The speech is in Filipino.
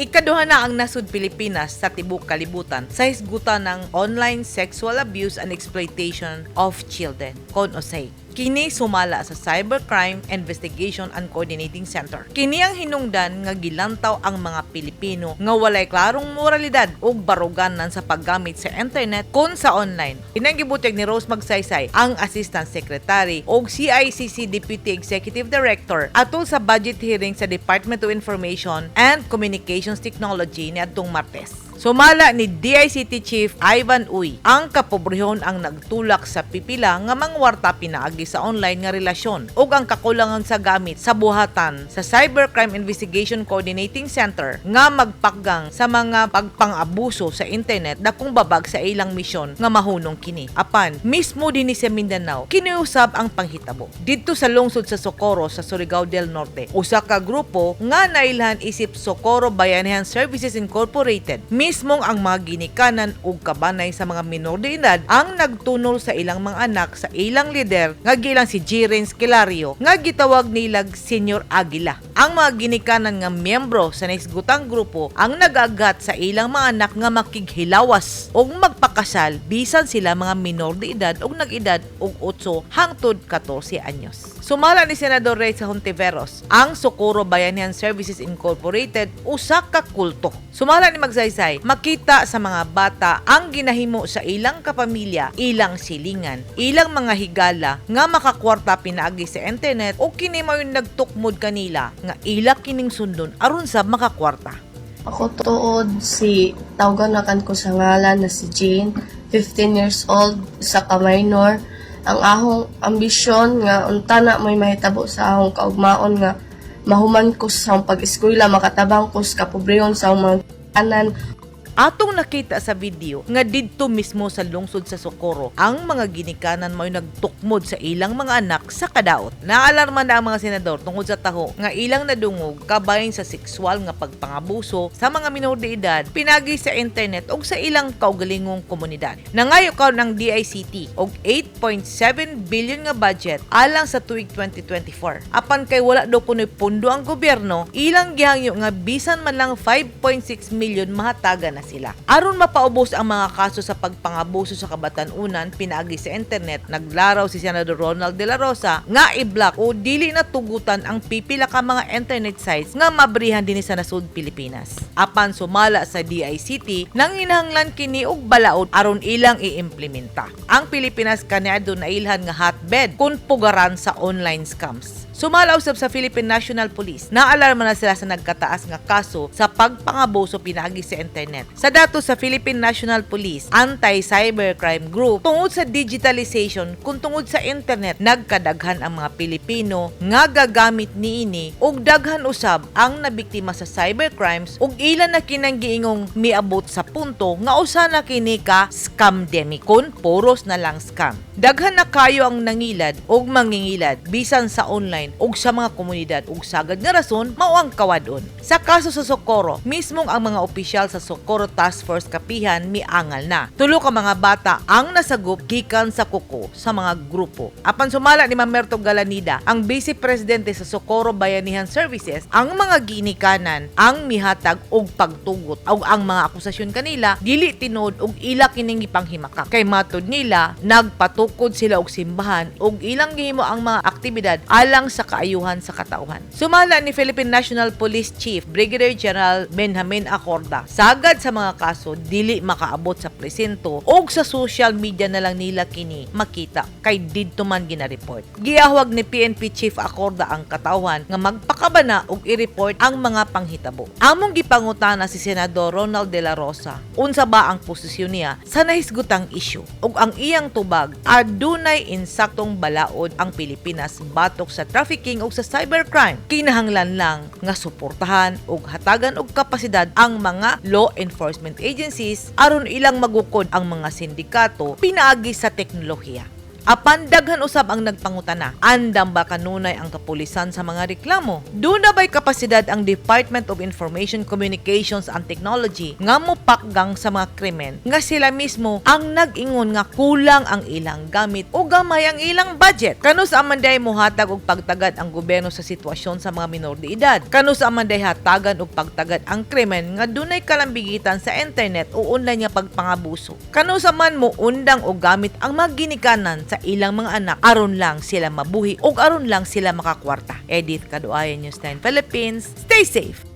Ikaduha na ang nasud Pilipinas sa tibok kalibutan sa hisgutan ng online sexual abuse and exploitation of children, CONOSAI. Kini sumala sa Cybercrime Investigation and Coordinating Center. Kini ang hinungdan nga gilantaw ang mga Pilipino nga walay klarong moralidad ug baruganan sa paggamit sa internet kun sa online. Pinagibuteg ni Rose Magsaysay, ang Assistant Secretary ug CICC Deputy Executive Director atol sa budget hearing sa Department of Information and Communications Technology ni adtong Martes. Sumala ni DICT Chief Ivan Uy, ang kapobrehon ang nagtulak sa pipila nga mangwarta pinaagi sa online nga relasyon ug ang kakulangan sa gamit sa buhatan sa Cybercrime Investigation Coordinating Center nga magpakgang sa mga pagpang-abuso sa internet dakong babag sa ilang misyon nga mahunong kini. Apan, mismo dinhi sa Mindanao, kiniusab ang panghitabo. Didto sa lungsod sa Socorro sa Surigao del Norte, usa ka grupo nga nailhan isip Socorro Bayanihan Services Incorporated mismong ang mga ginikanan ug kabanay sa mga minor de edad ang nagtunol sa ilang mga anak sa ilang lider nga gilang si Jiren Skelario nga gitawag nilag Senior Aguila. Ang mga ginikanan nga miyembro sa naisgutang grupo ang nagagat sa ilang mga anak nga makighilawas ug magpakasal bisan sila mga minor de edad ug nag-edad og 8 hangtod 14 anyos. Sumala ni Senador Reyes Hontiveros, ang Socorro Bayanihan Services Incorporated usa ka kulto. Sumala ni Magsaysay, makita sa mga bata ang ginahimo sa ilang kapamilya, ilang silingan, ilang mga higala nga makakwarta pinaagi sa internet o kini mo yung nagtukmod kanila nga ila kining sundon aron sa makakwarta. Ako tuod si tawganakan ko sa ngalan na si Jane, 15 years old, sa ka minor. Ang ahong ambisyon nga unta na mo'y mahitabo sa ahong kaugmaon nga mahuman ko sa pag-eskwela, makatabang ko sa kapobrehon sa mga kanan. Atong nakita sa video nga didto mismo sa lungsod sa Socorro, ang mga ginikanan mo'y nagtukmod sa ilang mga anak sa kadaot. Naalarma na ang mga senador tungod sa taho nga ilang nadungog kabayin sa sexual nga pagpangabuso sa mga minor de edad pinagi sa internet ug sa ilang kaugalingong komunidad. Nangayo kaw ng DICT og 8.7 billion nga budget alang sa tuig 2024. Apan kay wala do kunoy pundo ang gobyerno, ilang gihangyo nga bisan man lang 5.6 million mahataga na sila. Aron mapaubos ang mga kaso sa pagpangabuso sa kabatanunan pinaagi sa internet, naglaraw si Senador Ronald De La Rosa nga i-block o dili na tugutan ang pipila ka mga internet sites nga mabrihan din sa nasud Pilipinas. Apan sumala sa DICT, nang inahanglan kini og balaod aron ilang iimplementa. Ang Pilipinas kaniado na ilhan nga hotbed kung pugaran sa online scams. Sumala usab sa Philippine National Police. Naalarma na sila sa nagkataas nga kaso sa pagpangabuso pinagi sa internet. Sa datos sa Philippine National Police Anti-Cybercrime Group, tungod sa digitalization kung tungod sa internet, nagkadaghan ang mga Pilipino nga gagamit niini ug daghan usab ang nabiktima sa cybercrimes ug ilan na kinang giingong miabot sa punto nga usa na kini ka scamdemic kun puros na lang scam. Daghan na kayo ang nangilad ug mangingilad bisan sa online ug sa mga komunidad ug sagad nga rason mao ang kawadon. Sa kaso sa Socorro, mismong ang mga opisyal sa Socorro Task Force Kapihan miangal na. Tulo ka mga bata ang nasagop gikan sa kuko sa mga grupo. Apan sumala ni Mamerto Galanida, ang Vice Presidente sa Socorro Bayanihan Services, ang mga ginikanan ang mihatag og pagtugot ug ang mga akusasyon kanila dili tinod og ila kining ipanghimakak. Kay matud nila nagpatukod sila og simbahan ug ilang gihimo ang mga aktibidad alang sa kaayuhan sa katauhan. Sumala ni Philippine National Police Chief Brigadier General Benjamin Acorda, sagad sa mga kaso dili makaabot sa presinto ug sa social media na lang nila kini makita kay didto man ginareport. Giahwag ni PNP Chief Acorda ang katauhan nga magpakabana ug i-report ang mga panghitabo. Among gipangutana si Senador Ronald De La Rosa, unsa ba ang posisyon niya sa nahisgutang issue ug ang iyang tubag adunay insaktong balaod ang Pilipinas batok sa trafficking ug sa cybercrime. Kinahanglan lang nga suportahan ug hatagan og kapasidad ang mga law enforcement agencies aron ilang magukod ang mga sindikato pinaagi sa teknolohiya. Apan daghan usab ang nagpangutana. Andam ba kanunay ang kapulisan sa mga reklamo? Doon na ba'y kapasidad ang Department of Information Communications and Technology nga mopakgang sa mga krimen nga sila mismo ang nag-ingon nga kulang ang ilang gamit o gamay ang ilang budget. Kano sa amanday mohatag og pagtagad ang gobyerno sa sitwasyon sa mga minor de edad. Kano sa amanday hatagan og pagtagad ang krimen nga dunay kalambigitan sa internet o online nga pagpangabuso. Kano sa man mo undang o gamit ang mga ginikanan sa ilang mga anak aron lang sila mabuhi o aron lang sila makakwarta. Edith Kaduayan News 9 Philippines. Stay safe!